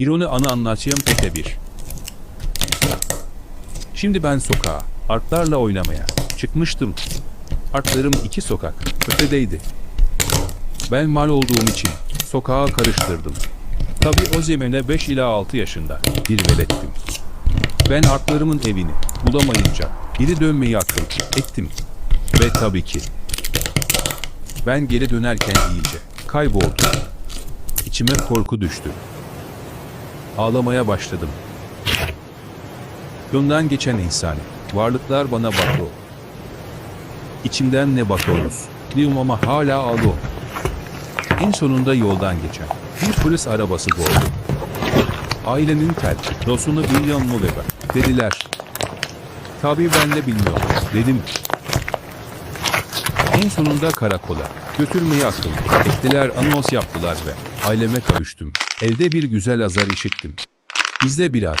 İroni anı anlatacağım teke bir. Şimdi ben sokağa, artlarla oynamaya çıkmıştım. Artlarım iki sokak, ötedeydi. Ben mal olduğum için sokağa karıştırdım. Tabi o zemine 5 ila 6 yaşında bir velettim. Ben artlarımın evini bulamayınca geri dönmeyi akıl ettim. Ve tabii ki ben geri dönerken iyice kayboldum. İçime korku düştü. Ağlamaya başladım. Yoldan geçen insani varlıklar bana baktı. İçimden ne bakıyoruz? Diyorum ama hala ağlıyor. En sonunda yoldan geçen bir polis arabası gördüm. Ailenin tel, dostunu milyon mu bebe? Dediler. Tabii ben de bilmiyorum. Dedim. En sonunda karakola götürmeyi akıl ettiler anons yaptılar ve aileme kavuştum. Evde bir güzel azar işittim. Bizde biraz